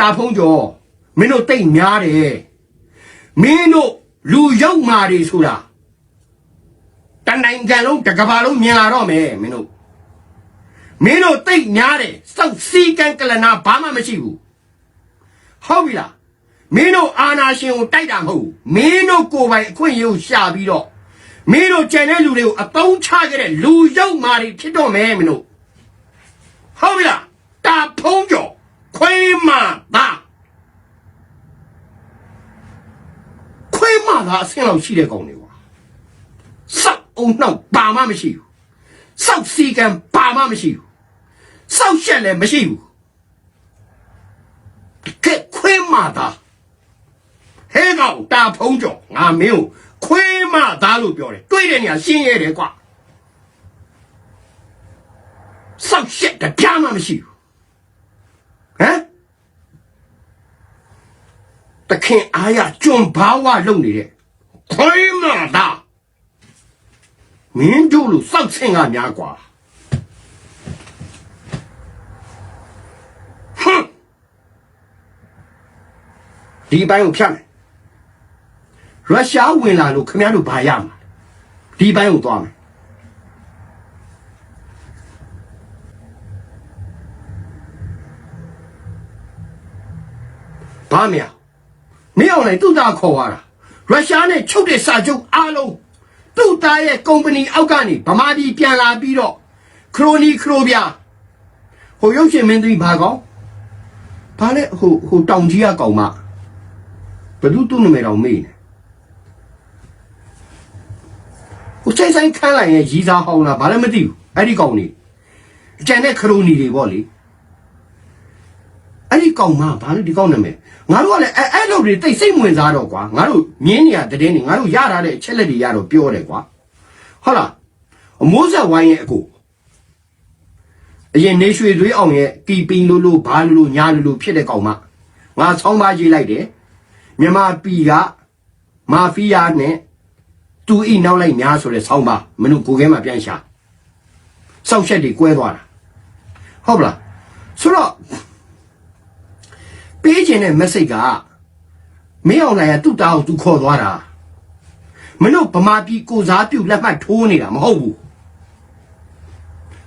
တာဖုံးကျော်မင်းတို့တိတ်များတယ်မင်းတို့လူရောက်မာတွေဆိုတာတန်တိုင်းကလုံးတကဘာလုံးမြင်လာတော့မယ်မင်းတို့မင်းတို့တိတ်များတယ်စောက်စီကံကလနာဘာမှမရှိဘူးဟုတ်ပြီလားမင်းတို့အာနာရှင်ကိုတိုက်တာမဟုတ်ဘူးမင်းတို့ကိုယ်ပိုင်အခွင့်အရေးကိုရှာပြီးတော့မင်းတို့ကြံတဲ့လူတွေကိုအတုံးချခဲ့တဲ့လူရောက်မာတွေဖြစ်တော့မယ်မင်းတို့ဟုတ်ပြီလားတာဖုံးကျော် ခွေးမသားခွေးမသားအဆင်းလောက်ရှိတဲ့ကောင်တွေကွာစောက်အောင်နှောက်ဘာမှမရှိဘူးစောက်စီကံဘာမှမရှိဘူးစောက်ရှက်လည်းမရှိဘူးကဲခွေးမသားဟဲကောင်တာဖုံးကျော်ငါမင်းကိုခွေးမသားလို့ပြောတယ်တွေ့ ဟမ်တခင်အားရကျွံဘာဝလုံနေတဲ့ခွေးမသားမင်းတို့လိုစောက်ဆင်ကများกว่าဟမ်ဒီဘိုင်းကိုဖြတ်မယ်ရုရှားဝင်လာလို့ခင်ဗျားတို့ဘာရမှာလဲဒီဘိုင်းကိုသွားမယ် ဘာမြမင်းအောင်လိုက်သူ့သားခေါ်ရတာရုရှားနဲ့ချုပ်တဲ့စာချုပ်အားလုံးသူ့သားရဲ့ကုမ္ပဏီအောက်ကနေဗမာပြည်ပြန်လာပြီးတော့ခရိုနီခရိုပြဟိုရုပ်ရှင်မင်းသမီးဘာကောင်ဘာလဲဟိုဟိုတောင်ကြီးကကောင်မဘယ်သူသူ့နာမည်တော်မေးနေဟိုဆိုင်ဆိုင်ခန်းလိုက်ရဲ့ရီစာဟောင်းလားဘာလည်းမသိဘူးအဲ့ဒီကောင်နေကျန်တဲ့ခရိုနီတွေပေါ့လေအဲ့ဒီကောင်မဘာလို့ဒီကောင်နာမည် ငါတို့ကလည်းအဲ့အဲ့လိုတွေတိတ်စိတ်ဝင်စားတော့ကွာငါတို့မြင်းနေရတဲ့တင်းနေငါတို့ရထားတဲ့အချက်လက်တွေရတော့ပြောတယ်ကွာဟုတ်လားအမိုးဆက်ဝိုင်းရဲ့အကိုအရင်နေရွှေသွေးအောင်ရဲ့ကီပင်းလို့လို့ဘာလို့လို့ညာလို့လို့ဖြစ်တဲ့ကောင်မငါဆောင်းပါးရေးလိုက်တယ်မြန်မာပြည်ကမာဖီးယားနဲ့တူဤနောက်လိုက်များဆိုတဲ့ဆောင်းပါးမင်းတို့ကိုယ်ခဲမှာပြန်ရှာစောက်ချက်တွေကွဲသွားတာဟုတ်ပလားဆိုတော့ ပေးခြင်းတဲ့ message ကမင်းအောင်လိုင်ကသူ့တာကိုသူခေါ်သွားတာမင်းတို့ဗမာပြည်ကိုစားပြုတ်လက်မှတ်ထိုးနေတာမဟုတ်ဘူး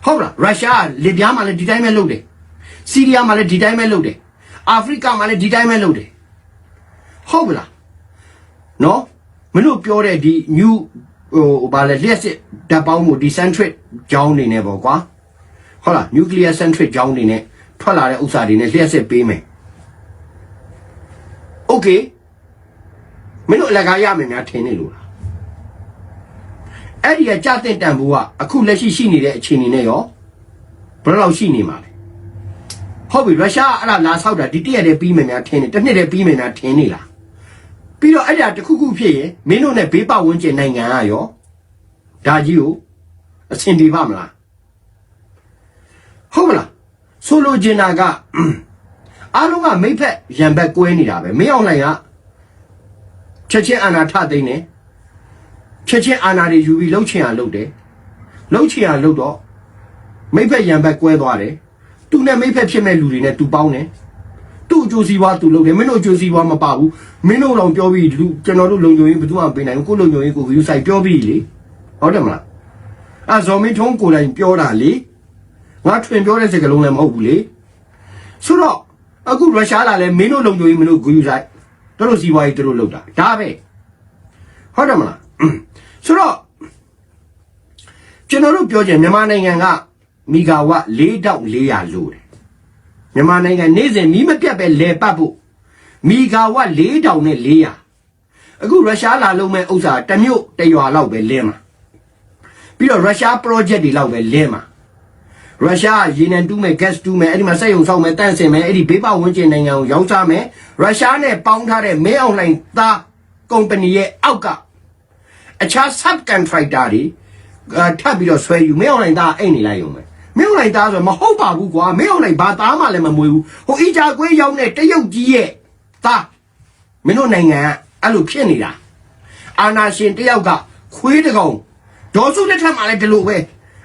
ဟုတ်လားရုရှားကလစ်ပြားမှာလည်းဒီတိုင်းပဲလုပ်တယ်စီးရီးယားမှာလည်းဒီတိုင်းပဲလုပ်တယ်အာဖရိကမှာလည်းဒီတိုင်းပဲလုပ်တယ်ဟုတ်ပါလားနော်မင်းတို့ပြောတဲ့ဒီ new ဟိုဘာလဲလျှက်စစ်ဓာတ်ပေါင်းမှုဒီ centric ကြောင်းနေနေပေါ့ကွာဟုတ်လား nuclear centric ကြောင်းနေနေထွက်လာတဲ့ဥစ္စာတွေနဲ့လျှက်စစ်ပေးမယ် โอเคမင်းတို့အလကားရမယ်များထင်နေလို့လားအဲ့ဒီကကြတဲ့တန်ဖိုးကအခုလက်ရှိရှိနေတဲ့အခြေအနေနဲ့ရောဘယ်လောက်ရှိနေမှာလဲဟုတ်ပြီရုရှားကအဲ့ဒါလာဆောက်တာဒီတည့်ရက်တည်းပြီးမယ်များထင်နေတစ်နှစ်တည်းပြီးမယ်များထင်နေလားပြီးတော့အဲ့ဒါတစ်ခုခုဖြစ်ရင်မင်းတို့နဲ့ဘေးပဝန်းကျင်နိုင်ငံကရောဒါကြီးကိုအဆင်ပြေပါမလားဟုတ်မလားဆိုလိုချင်တာက အားလုံးကမိဖက်ရံဘက်ကွဲနေတာပဲမင်းအောင်လိုက်ကချက်ချင်းအာနာထသိမ့်တယ်ချက်ချင်းအာနာတွေယူပြီးလှုပ်ချင်အောင်လှုပ်တယ်လှုပ်ချင်အောင်လှုပ်တော့မိဖက်ရံဘက်ကွဲသွားတယ်သူနဲ့မိဖက်ဖြစ်မဲ့လူတွေနဲ့သူပေါင်းတယ်သူ့အကျိုးစီးပွားသူလုပ်တယ်မင်းတို့အကျိုးစီးပွားမပါဘူးမင်းတို့တော့ပြောပြီးလူကျွန်တော်တို့လုံခြုံရေးဘယ်သူမှမပေးနိုင်ဘူးကိုလုံခြုံရေးကို view site ပြောပြီးလေဟုတ်တယ်မလားအဲဇော်မင်းထုံးကိုယ်တိုင်ပြောတာလေငါထွင်ပြောတဲ့စကားလုံးလည်းမဟုတ်ဘူးလေဆိုတော့ အခုရုရှားလာလဲမင်းတို့လုံခြုံရေးမင်းတို့ဂူယူဆိုင်တို့တို့စီးပွားရေးတို့လုပ်တာဒါပဲဟုတ်တယ်မလားဆိုတော့ကျွန်တော်တို့ပြောကြမြန်မာနိုင်ငံကမီဂါဝတ်4400လို့တယ်မြန်မာနိုင်ငံနေ့စဉ်မီးမပြတ်ပဲလဲပတ်ဖို့မီဂါဝတ်4000နဲ့400အခုရုရှားလာလုံးမဲ့ဥစ္စာတစ်မြို့တစ်ရွာလောက်ပဲလင်းမှာပြီးတော့ရုရှား project တွေလောက်ပဲလင်းမှာ ရုရှားရေနံတူးမယ် gas တူးမယ်အဲ့ဒီမှာစက်ရုံဆောက်မယ်တန့်စင်မယ်အဲ့ဒီဘေးပဝန်းကျင်နိုင်ငံကိုရောင်းချမယ်ရုရှားနဲ့ပေါင်းထားတဲ့မဲအောင်လိုင်းသားကုမ္ပဏီရဲ့အောက်ကအခြား sub contractor တွေအာထပ်ပြီးတော့ဆွဲယူမဲအောင်လိုင်းသားအိတ်နေလိုက်ရုံပဲမဲအောင်လိုင်းသားဆိုမဟုတ်ပါဘူးကွာမဲအောင်လိုင်းဘာသားမှလည်းမမွေးဘူးဟိုအီဂျာကွေးရောက်တဲ့တရုတ်ကြီးရဲ့သားမင်းတို့နိုင်ငံကအဲ့လိုဖြစ်နေတာအာနာရှင်တယောက်ကခွေးတကောင်ဒေါ်စုလက်ထက်မှာလည်းဒီလိုပဲ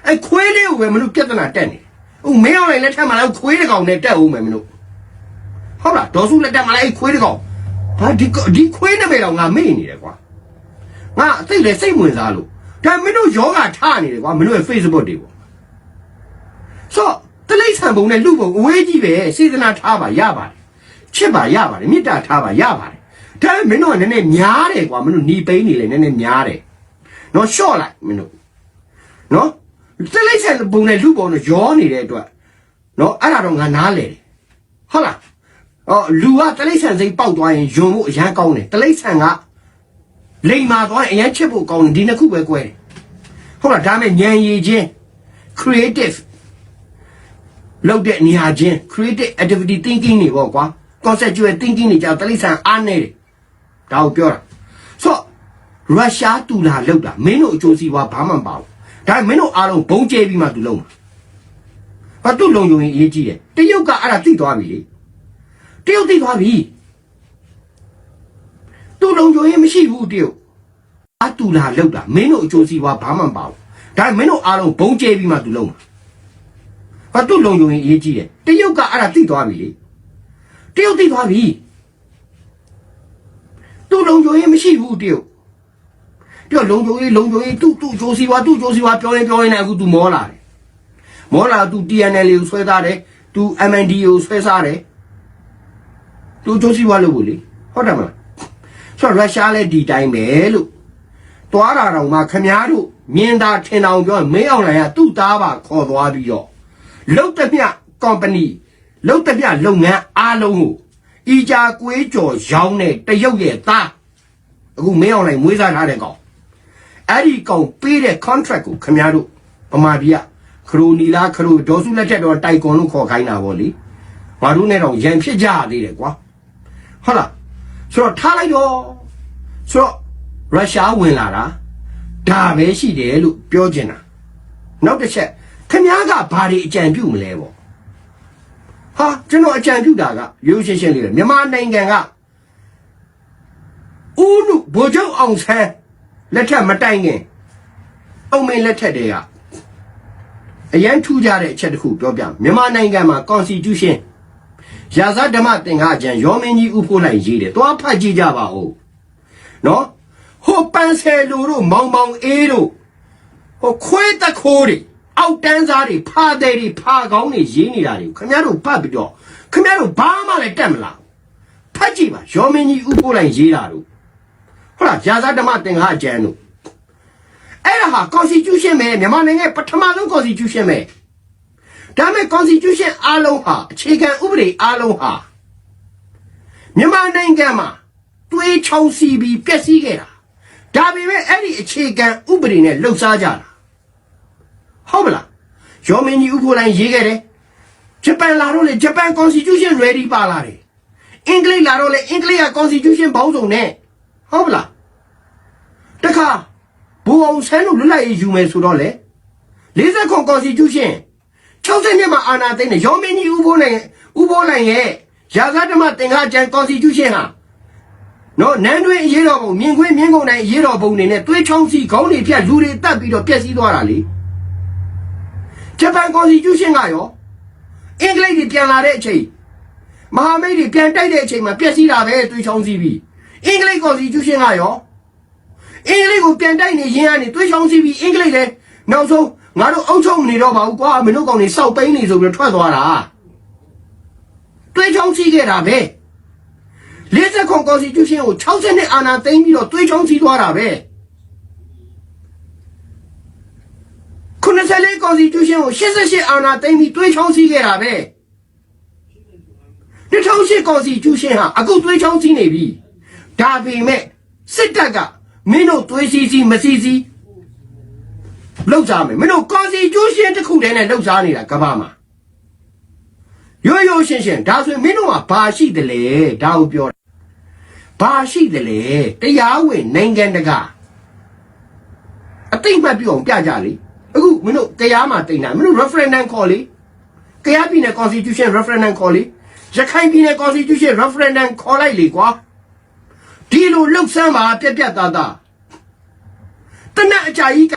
အဲ့ခွေးလေးကိုပဲမင်းတို့ပြဿနာတက်နေတယ်ဟိုမင်းအောင်လိုက်လက်ထက်မှာလည်းခွေးတကောင်နဲ့တက်ဦးမယ်မင်းတို့ဟဟုတ်လားဒေါ်စုလက်တက်မှာလည်းအဲ့ခွေးတကောင်ဟာဒီကဒီခွေးနမိတ်တော့ငါမေ့နေတယ်ကွာငါအသိလေစိတ်ဝင်စားလို့ဒါမင်းတို့ယောဂထားနေတယ်ကွာမင်းတို့ရဲ့ Facebook တွေပေါ့ဆိုတလိမ့်ဆန်ပုံနဲ့လူပုံအဝေးကြီးပဲစေတနာထားပါရပါတယ်ချစ်ပါရပါတယ်မေတ္တာထားပါရပါတယ်ဒါပေမဲ့မင်းတို့ကနည်းနည်းများတယ်ကွာမင်းတို့หนีပိန်းနေလေနည်းနည်းများတယ်နော်ရှော့လိုက်မင်းတို့နော် တလိမ့်ဆန်ပုံနဲ့လူပုံနဲ့ရောနေတဲ့အတွက်နော်အဲ့ဒါတော့ငါနားလေတယ်ဟုတ်လားအော်လူကတလိမ့်ဆန်စိတ်ပေါက်သွားရင်ယွံဖို့အရန်ကောင်းတယ်တလိမ့်ဆန်ကလိမ်မာသွားရင်အရန်ချစ်ဖို့ကောင်းတယ်ဒီနှစ်ခုပဲ꿰တယ်ဟုတ်လားဒါမဲ့ဉာဏ်ရည်ချင်း creative လောက်တဲ့နေရာချင်း creative activity thinking တွေပေါ့ကွာ conceptual thinking တွေကြောင့်တလိษံအားနေတယ်ဒါကိုပြောတာဆိုတော့ရုရှားတူလာလောက်တာမင်းတို့အကျိုးစီးပွားဘာမှမပါဘူး ဒါပေမဲ့မင်းတို့အားလုံးဘုံကျဲပြီးမှသူလုံးမှာဘာသူ့လုံယုံရင်အရေးကြီးတယ်တရုတ်ကအဲ့ဒါသိသွားပြီလေတရုတ်သိသွားပြီသူ့လုံယုံရင်မရှိဘူးတရုတ်အတူလာလောက်တာမင်းတို့အကျိုးစီးပွားဘာမှမပါဘူးဒါပေမဲ့မင်းတို့အားလုံးဘုံကျဲပြီးမှသူလုံးမှာဘာသူ့လုံယုံရင်အရေးကြီးတယ်တရုတ်ကအဲ့ဒါသိသွားပြီလေတရုတ်သိသွားပြီသူ့လုံယုံရင်မရှိဘူးတရုတ် တရုတ်လုံယုံရင်လုံယုံရင်သူ့သူ့အကျိုးစီးပွားသူ့အကျိုးစီးပွားပြောရင်ပြောရင်လည်းအခုသူမောလာတယ်မောလာသူ TNL ကိုဆွဲသားတယ်သူ MND ကိုဆွဲစားတယ်သူအကျိုးစီးပွားလုပ်ဖို့လေဟုတ်တယ်မလားဆိုတော့ရုရှားလည်းဒီတိုင်းပဲလို့တွားတာတော့မှခမားတို့မြင်တာထင်တာပြောရင်မင်းအောင်လိုင်ကသူ့သားပါခေါ်သွားပြီးတော့လုတ်တဲ့မြ company လုတ်တဲ့မြလုပ်ငန်းအားလုံးကိုအီဂျာကွေးကြော်ရောင်းတဲ့တရုတ်ရဲ့သားအခုမင်းအောင်လိုင်မွေးစားထားတဲ့ကောင် အဲ့ဒီကောင်ပေးတဲ့ contract ကိုခမားတို့ဗမာပြည်ကခရိုနီလာခရိုဒေါ်စုလက်ထက်တော့တိုက်ကွန်လို့ခေါ်ခိုင်းတာဗောလေငါတို့နဲ့တော့ရန်ဖြစ်ကြရသေးတယ်ကွာဟုတ်လားဆိုတော့ထားလိုက်တော့ဆိုတော့ရုရှားဝင်လာတာဒါပဲရှိတယ်လို့ပြောချင်တာနောက်တစ်ချက်ခင်ဗျားကဘာတွေအကြံပြုမလဲပေါ့ဟာကျွန်တော်အကြံပြုတာကရိုးရှင်းရှင်းလေးပဲမြန်မာနိုင်ငံကဦးနုဗိုလ်ချုပ်အောင်ဆန်း လက်ထက်မတိုင်ခင်အုံမင်းလက်ထက်တည်းကအရန်ထူးကြတဲ့အချက်တစ်ခုပြောပြမယ်မြန်မာနိုင်ငံမှာ constitution ရာဇဓမ္မသင်္ဃာကျမ်းရောမင်းကြီးဥဖို့လိုက်ရေးတယ်တွားဖတ်ကြည့်ကြပါဦးနော်ဟိုပန်းဆယ်လူတို့မောင်မောင်အေးတို့ဟိုခွေးတခိုးတွေအောက်တန်းစားတွေဖာတဲ့တွေဖာကောင်းတွေရေးနေတာတွေခင်ဗျားတို့ဖတ်ပြီးတော့ခင်ဗျားတို့ဘာမှလည်းတက်မလားဖတ်ကြည့်ပါရောမင်းကြီးဥဖို့လိုက်ရေးတာတို့ ဟုတ်လားရာဇဓမ္မသင်္ဃာကျမ်းတို့အဲ့ဒါဟာ constitution ပဲမြန်မာနိုင်ငံပထမဆုံး constitution ပဲဒါပေမဲ့ constitution အားလုံးဟာအခြေခံဥပဒေအားလုံးဟာမြန်မာနိုင်ငံမှာတွေးချောင်းစီပြီးပျက်စီးခဲ့တာဒါပေမဲ့အဲ့ဒီအခြေခံဥပဒေနဲ့လှုပ်ရှားကြတာဟုတ်မလားရောမင်းကြီးဥဖိုးလိုင်းရေးခဲ့တယ်ဂျပန်လာတော့လေဂျပန် constitution ready ပါလာတယ်အင်္ဂလိပ်လာတော့လေအင်္ဂလိပ်က constitution ဘောင်းစုံနဲ့ ဟုတ်မလားတခါဘူအောင်ဆန်းတို့လွတ်လပ်ရေးယူမယ်ဆိုတော့လေ40ခွန် constitution 60နှစ်မှာအာဏာသိမ်းတယ်ရောမင်းကြီးဥဖိုးနိုင်ဥဖိုးနိုင်ရဲ့ရာဇဓမ္မသင်္ဃာကျမ်း constitution ဟာနော်နန်းတွင်အရေးတော်ပုံမြင်ခွင်းမြင်ကုန်တိုင်းအရေးတော်ပုံနေနဲ့သွေးချောင်းစီခေါင်းတွေဖြတ်လူတွေတတ်ပြီးတော့ပျက်စီးသွားတာလေဂျပန် constitution ကရောအင်္ဂလိပ်တွေပြန်လာတဲ့အချိန်မဟာမိတ်တွေပြန်တိုက်တဲ့အချိန်မှာပျက်စီးတာပဲသွေးချောင်းစီပြီး အင်္ဂလိပ် constitution ကရောအင်္ဂလိပ်ကိုပြန်တိုက်နေရင်းကနေသွေးချောင်းစီပြီးအင်္ဂလိပ်လည်းနောက်ဆုံးငါတို့အုပ်ချုပ်မနေတော့ပါဘူးကွာမင်းတို့ကောင်တွေစောက်ပိန်းနေဆိုပြီးထွက်သွားတာသွေးချောင်းစီခဲ့တာပဲ40ခွန် constitution ကို60နှစ်အာဏာသိမ်းပြီးတော့သွေးချောင်းစီသွားတာပဲ94 constitution ကို88အာဏာသိမ်းပြီးသွေးချောင်းစီခဲ့တာပဲ2008 constitution ဟာအခုသွေးချောင်းစီနေပြီ ဒါပေမဲ့စစ်တပ်ကမင်းတို့သွေးစီစီမစီစီလောက်စားမယ်မင်းတို့ constitution တစ်ခုတည်းနဲ့လောက်စားနေတာကမ္ဘာမှာရိုးရိုးရှင်းရှင်းဒါဆိုရင်မင်းတို့ကဘာရှိတယ်လဲဒါကိုပြောတာဘာရှိတယ်လဲတရားဝင်နိုင်ငံတကာအတိတ်မှတ်ပြုအောင်ပြကြလေအခုမင်းတို့တရားမှာတင်တာမင်းတို့ referendum ခေါ်လေတရားပြည်နယ် constitution referendum ခေါ်လေရခိုင်ပြည်နယ် constitution referendum ခေါ်လိုက်လေကွာ ဒီလိုလှုပ်ဆန်းပါပြက်ပြက်သားသားတနက်အကြာကြီးက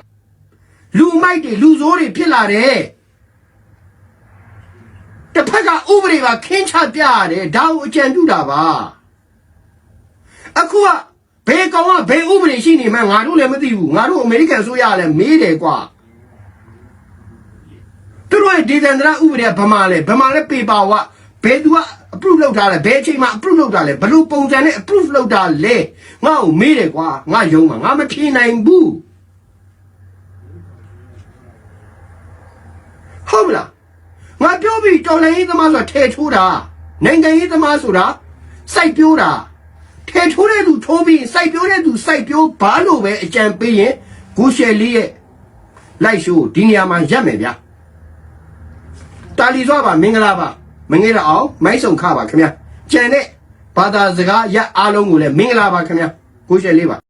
လူမိုက်တွေလူဆိုးတွေဖြစ်လာတယ်တတစ်ဖက်ကဥပဒေပါခင်းချပြရတယ်ဒါကိုအကြံပြုတာပါအခုကဘယ်ကောင်ကဘယ်ဥပဒေရှိနေမှန်းငါတို့လည်းမသိဘူးငါတို့အမေရိကန်ဆိုရလည်းမေးတယ်ကွာသူတို့ရဲ့ဒေသန္တရဥပဒေကဗမာလဲဗမာလဲပေပါဝဘယ်သူက approve လုပ်ထားလဲဘယ်အချိန်မှာ approve လုပ်တာလဲဘယ်လိုပုံစံနဲ့ approve လုပ်တာလဲငါ့ကိုမေးတယ်ကွာငါယုံမှာငါမဖြေနိုင်ဘူးဟုတ်မလားငါပြောပြီးတော်လည်းရေးသမားဆိုတာထဲထိုးတာနိုင်ငံရေးသမားဆိုတာစိုက်ပြိုးတာထဲထိုးတဲ့သူထိုးပြီးစိုက်ပြိုးတဲ့သူစိုက်ပြိုးဘာလို့ပဲအကြံပေးရင်ဂူရှယ်လေးရဲ့လိုက်ရှိုးဒီနေရာမှာရက်မယ်ဗျာတာလီစွာပါမင်္ဂလာပါ မင်္ဂလာအောင်မိုက်ဆုံခပါခင်ဗျာကြံတဲ့ဘာသာစကားရအားလုံးကိုလည်းမင်္ဂလာပါခင်ဗျာကိုရှယ်လေးပါ